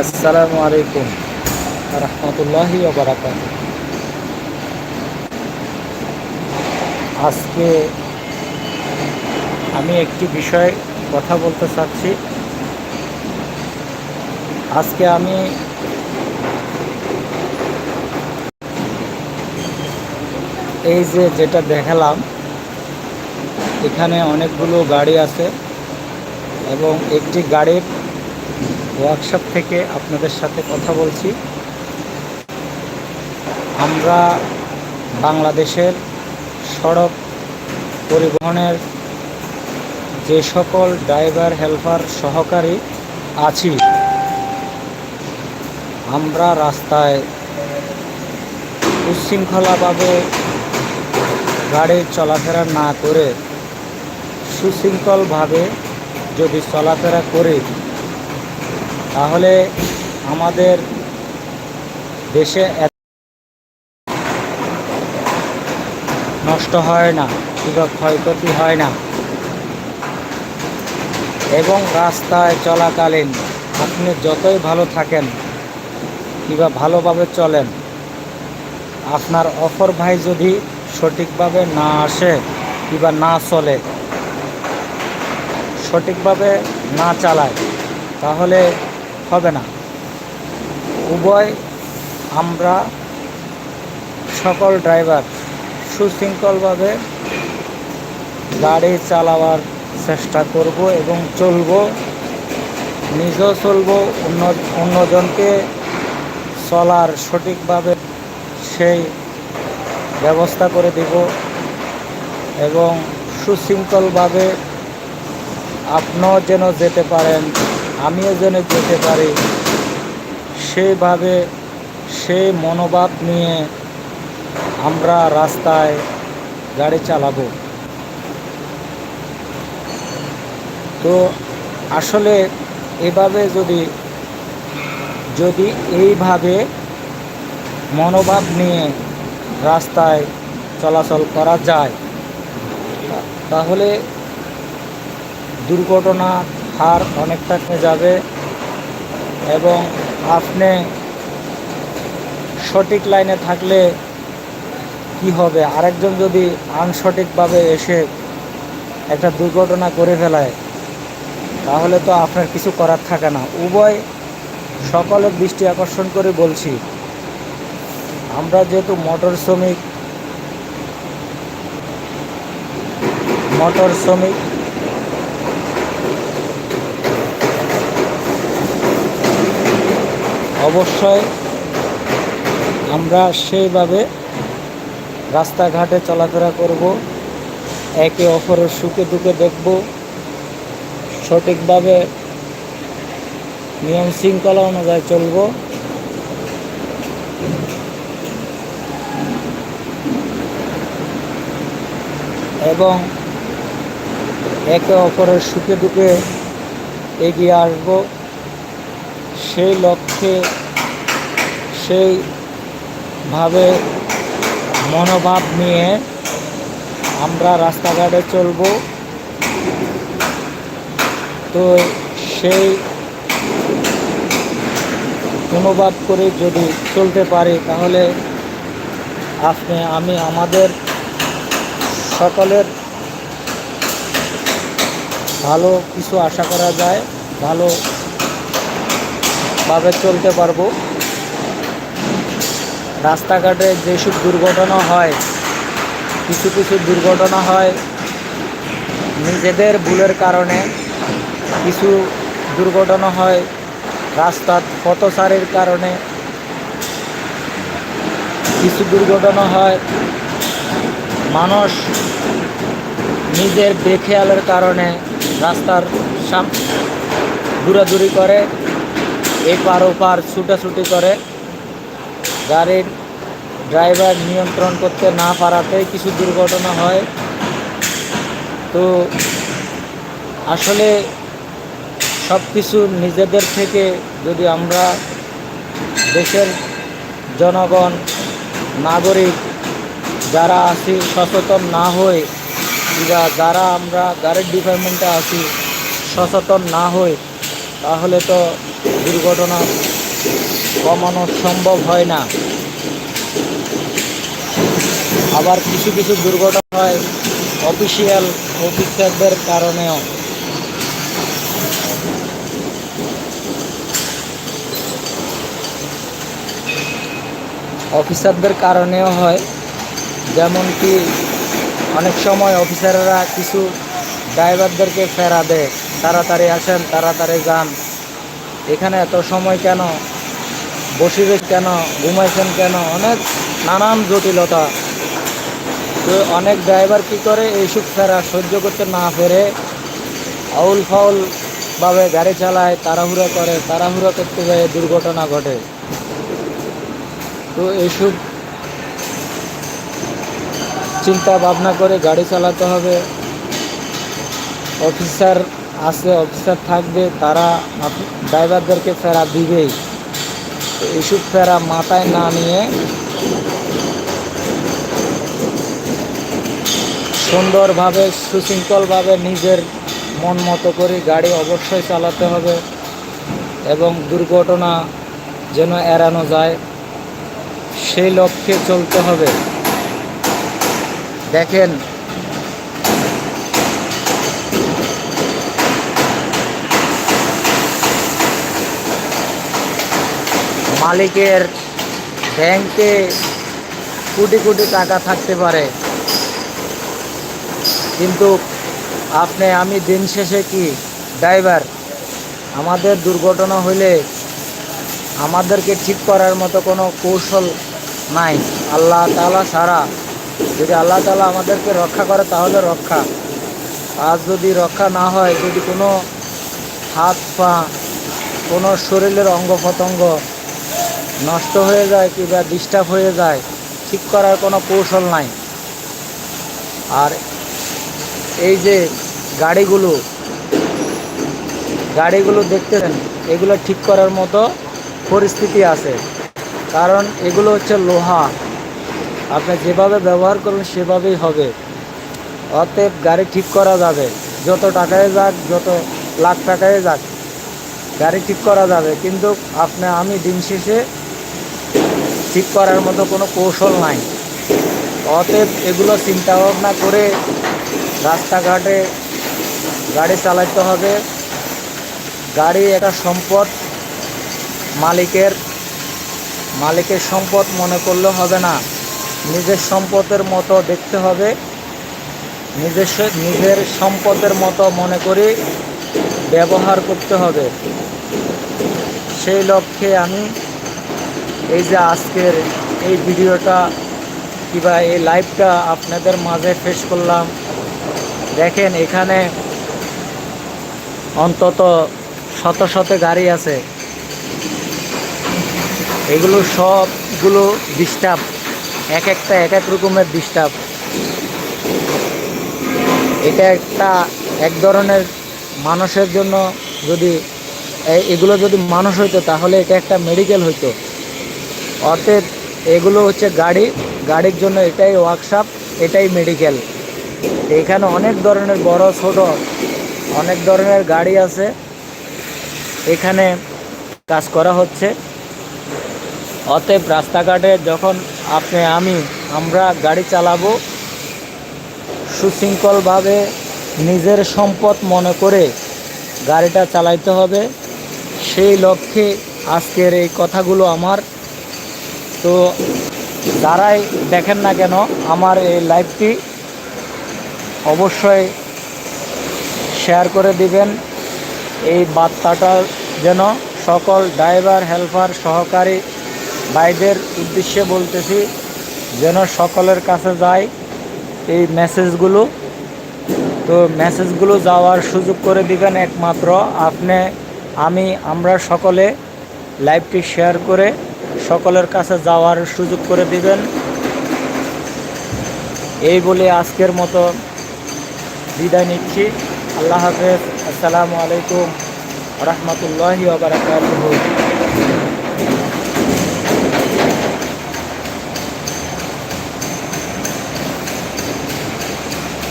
আসসালামু আলাইকুম রহমতুল্লাহি আজকে আমি একটি বিষয়ে কথা বলতে চাচ্ছি। আজকে আমি এই যে যেটা দেখালাম, এখানে অনেকগুলো গাড়ি আছে এবং একটি গাড়ির ওয়ার্কশপ থেকে আপনাদের সাথে কথা বলছি। আমরা বাংলাদেশের সড়ক পরিবহনের যে সকল ড্রাইভার, হেল্পার, সহকারী আছি, আমরা রাস্তায় উচ্ছৃঙ্খলাভাবে গাড়ি চলাফেরা না করে সুশৃঙ্খলভাবে যদি চলাফেরা করি তাহলে আমাদের দেশে নষ্ট হয় না কিংবা ক্ষয়ক্ষতি হয় না। এবং রাস্তায় চলাকালীন আপনি যতই ভালো থাকেন কিংবা ভালোভাবে চলেন, আপনার অফর ভাই যদি সঠিকভাবে না আসে কিংবা না চলে, সঠিকভাবে না চালায়, তাহলে হবে না। উভয় আমরা সকল ড্রাইভার সুশৃঙ্খলভাবে গাড়ি চালাবার চেষ্টা করব এবং চলব। নিজেও চলব, অন্য অন্যজনকে চলার সঠিকভাবে সেই ব্যবস্থা করে দেব এবং সুশৃঙ্খলভাবে আপনিও যেন যেতে পারেন। আমিও যেন যেতে পারি। সেভাবে সেই মনোভাব নিয়ে আমরা রাস্তায় গাড়ি চালাবো। তো আসলে এভাবে যদি যদি এইভাবে মনোভাব নিয়ে রাস্তায় চলাচল করা যায়, তাহলে দুর্ঘটনা হার অনেকটা কমে যাবে এবং আপনি সঠিক লাইনে থাকলে কি হবে? আরেকজন যদি আনসঠিকভাবে এসে একটা দুর্ঘটনা করে ফেলায়, তাহলে তো আপনার কিছু করার থাকে না। উভয় সকলের দৃষ্টি আকর্ষণ করে বলছি, আমরা যেহেতু মোটর শ্রমিক মোটর শ্রমিক অবশ্যই আমরা সেইভাবে রাস্তাঘাটে চলাফেরা করব, একে অপরের সুখে দুঃখে দেখব, সঠিকভাবে নিয়ম শৃঙ্খলা অনুযায়ী চলব। এবং একে অপরের সুখে দুঃখে এগিয়ে আসব। সেই লক্ষ্যে সেইভাবে মনোভাব নিয়ে আমরা রাস্তাঘাটে চলব। তো সেই অনুবাদ করে যদি চলতে পারি, তাহলে আপনি, আমি, আমাদের সকলের ভালো কিছু আশা করা যায় ভালোভাবে চলতে পারব। রাস্তাঘাটে যেসব দুর্ঘটনা হয়, কিছু কিছু দুর্ঘটনা হয়, নিজেদের ভুলের কারণে কিছু দুর্ঘটনা হয় রাস্তার পথচারের কারণে কিছু দুর্ঘটনা হয়, মানুষ নিজের বেখেয়ালের কারণে রাস্তার সাম দূরাদূরি করে। এপার ওপার ছুটাছুটি করে। গাড়ির ড্রাইভার নিয়ন্ত্রণ করতে না পারাতে কিছু দুর্ঘটনা হয়। তো আসলে সব কিছু নিজেদের থেকে যদি আমরা দেশের জনগণ, নাগরিক যারা আছি, সচেতন না হয়ে কিংবা যারা আমরা গাড়ির ডিপার্টমেন্টে আছি, সচেতন না হই তাহলে তো দুর্ঘটনা কমানো সম্ভব হয় না। আবার কিছু কিছু দুর্ঘটনা হয় অফিসিয়াল অফিসারদের কারণেও। অফিসারদের কারণেও হয় যেমন কি অনেক সময় অফিসাররা কিছু ড্রাইভারদেরকে ফেরা দেয়। তাড়াতাড়ি আসেন, তাড়াতাড়ি যান। এখানে এত সময় কেন? বসিবে কেন? ঘুমাইছেন কেন? অনেক নানান জটিলতা। তো অনেক ড্রাইভার কি করে? এইসব ফেরা সহ্য করতে না পেরে আউল ফাউল ভাবে গাড়ি চালায়, তাড়াহুড়ো করে, তাড়াহুড়ো করতে গিয়ে দুর্ঘটনা ঘটে। তো এইসব চিন্তা ভাবনা করে গাড়ি চালাতে হবে। অফিসার আছে অফিসার থাকবে, তারা ড্রাইভারদেরকে ফেরা দিবেই। তো এইসব ফেরা মাথায় না নিয়ে সুন্দরভাবে, সুশৃঙ্খলভাবে নিজের মন মতো করে গাড়ি অবশ্যই চালাতে হবে এবং দুর্ঘটনা যেন এড়ানো যায়, সেই লক্ষ্যে চলতে হবে। দেখেন মালিকের ব্যাংকে কোটি কোটি টাকা থাকতে পারে। কিন্তু আপনি, আমি দিন শেষে কি ড্রাইভার? আমাদের দুর্ঘটনা হইলে আমাদেরকে ঠিক করার মতো কোনো কৌশল নাই। আল্লাহ তালা সারা যদি আল্লাহ তালা আমাদেরকে রক্ষা করে, তাহলে রক্ষা। আর যদি রক্ষা না হয়, যদি কোনো হাত পা কোনো শরীরের অঙ্গ প্রত্যঙ্গ নষ্ট হয়ে যায় কিংবা ডিস্টার্ব হয়ে যায়, ঠিক করার কোনো কৌশল নাই। আর এই যে গাড়িগুলো গাড়িগুলো দেখতেছেন, এগুলো ঠিক করার মতো পরিস্থিতি আছে। কারণ এগুলো হচ্ছে লোহা। আপনি যেভাবে ব্যবহার করবেন সেভাবেই হবে। অতএব গাড়ি ঠিক করা যাবে। যত টাকায় যাক, যত লাখ টাকায় যাক, গাড়ি ঠিক করা যাবে। কিন্তু আপনি, আমি দিন শেষে ঠিক করার মতো কোনো কৌশল নাই। অতএব এগুলো চিন্তা ভাবনা করে রাস্তাঘাটে গাড়ি চালাতে হবে। গাড়ি একটা সম্পদ, মালিকের মালিকের সম্পদ মনে করলে হবে না। নিজের সম্পদের মতো দেখতে হবে। নিজস্ব, নিজের সম্পদের মতো মনে করে ব্যবহার করতে হবে। সেই লক্ষ্যে আমি এই যে আজকের এই ভিডিওটা কিংবা এই লাইভটা আপনাদের মাঝে ফেস করলাম। দেখেন এখানে অন্তত শত শত গাড়ি আছে। এগুলো সবগুলো ডিস্টার্ব এক একটা এক এক রকমের ডিস্টার্ব এটা একটা এক ধরনের মানুষের জন্য যদি এগুলো যদি মানুষ হইতো, তাহলে এটা একটা মেডিকেল হইতো। অর্থাৎ এগুলো হচ্ছে গাড়ি। গাড়ির জন্য এটাই ওয়ার্কশপ এটাই মেডিকেল এখানে অনেক ধরনের বড়, ছোট, অনেক ধরনের গাড়ি আছে। এখানে কাজ করা হচ্ছে। অতএব রাস্তাঘাটে যখন আপনি, আমি, আমরা গাড়ি চালাবো, সুশৃঙ্খলভাবে নিজের সম্পদ মনে করে গাড়িটা চালাইতে হবে। সেই লক্ষ্যে আজকের এই কথাগুলো আমার। তো যারাই দেখেন না কেন, আমার এই লাইভটি অবশ্যই শেয়ার করে দিবেন। এই বার্তাটা যেন সকল ড্রাইভার, হেল্পার, সহকারী ভাইদের উদ্দেশ্যে বলতেছি, যেন সকলের কাছে যায় এই মেসেজগুলো। তো মেসেজগুলো যাওয়ার সুযোগ করে দিবেন একমাত্র আপনি, আমি, আমরা সকলে লাইভটি শেয়ার করে সকলের কাছে যাওয়ার সুযোগ করে দিবেন। এই বলে আজকের মতো বিদায় নিচ্ছি। আল্লাহ হাফেজ। আসসালামু আলাইকুম। রহমতুল্লাহি ওবরাকাতুহু